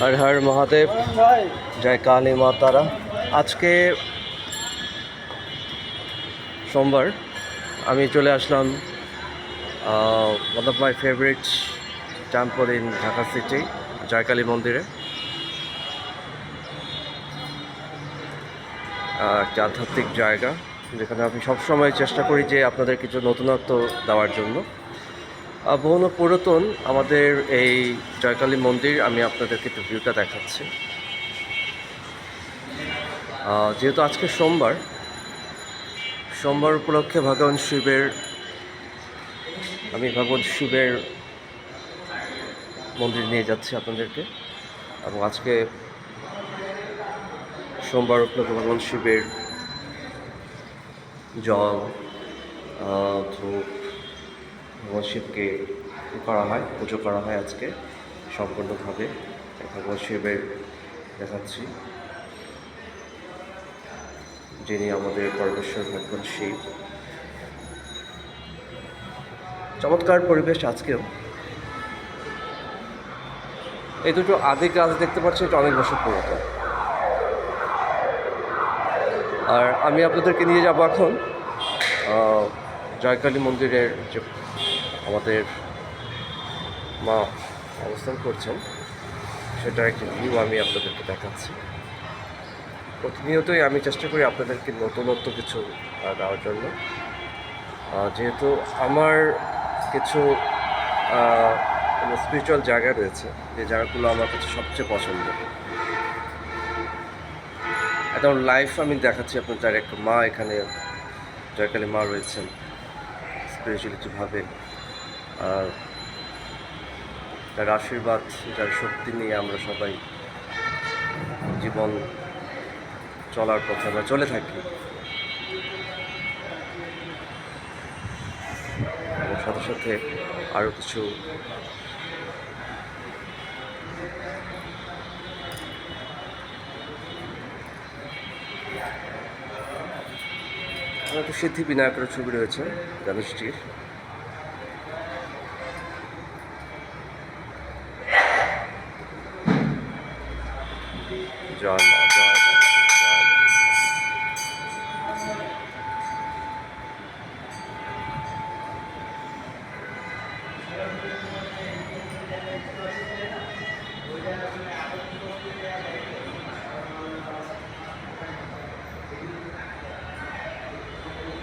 হর হর মহাদেব জয় কালী মা তারা আজকে সোমবার আমি চলে আসলাম one of my favourite temple in Dhaka city Joykali মন্দিরে একটা আধ্যাত্মিক জায়গা। যেখানে আমি সবসময় চেষ্টা করি যে আপনাদের কিছু নতুনত্ব দেওয়ার জন্য। বহু পুরাতন আমাদের এই জয়কালী মন্দির, আমি আপনাদেরকে একটু ভিউটা দেখাচ্ছি। যেহেতু আজকে সোমবার সোমবার উপলক্ষে ভগবান শিবের, আমি ভগবান শিবের মন্দির নিয়ে যাচ্ছি আপনাদেরকে। এবং আজকে সোমবার উপলক্ষে ভগবান শিবের জল ধূপ শিবকে করা হয়, পুজো করা হয় আজকে সম্পূর্ণভাবে। ভগবান শিবের দেখাচ্ছি। যিনি আমাদের পরমেশ্বর ভগবান শিব। চমৎকার পরিবেশ আজকেও। এই দুটো আদি গাছ দেখতে পাচ্ছি, এটা অনেক বছর পুরাতন। আর আমি আপনাদেরকে নিয়ে যাব এখন জয়কালী মন্দিরের যে আমাদের মা অবস্থান করছেন সেটার একটি ভিউ আমি আপনাদেরকে দেখাচ্ছি। প্রতিনিয়তই আমি চেষ্টা করি আপনাদেরকে নতুনত্ব কিছু দেওয়ার জন্য। যেহেতু আমার কিছু স্পিরিচুয়াল জায়গা রয়েছে, যে জায়গাগুলো আমার কাছে সবচেয়ে পছন্দ। একদম লাইফ আমি দেখাচ্ছি আপনার একটা মা এখানে জয়কালী মা রয়েছেন স্পিরিচুয়ালিটিভাবে। আর তার আশীর্বাদ, যার শক্তি নিয়ে আমরা সবাই জীবন চলার পথে আমরা চলে থাকি। সাথে সাথে আরও কিছু একটা সিদ্ধি বিনায়কের ছবি রয়েছে গণেশটির জয় Yeah.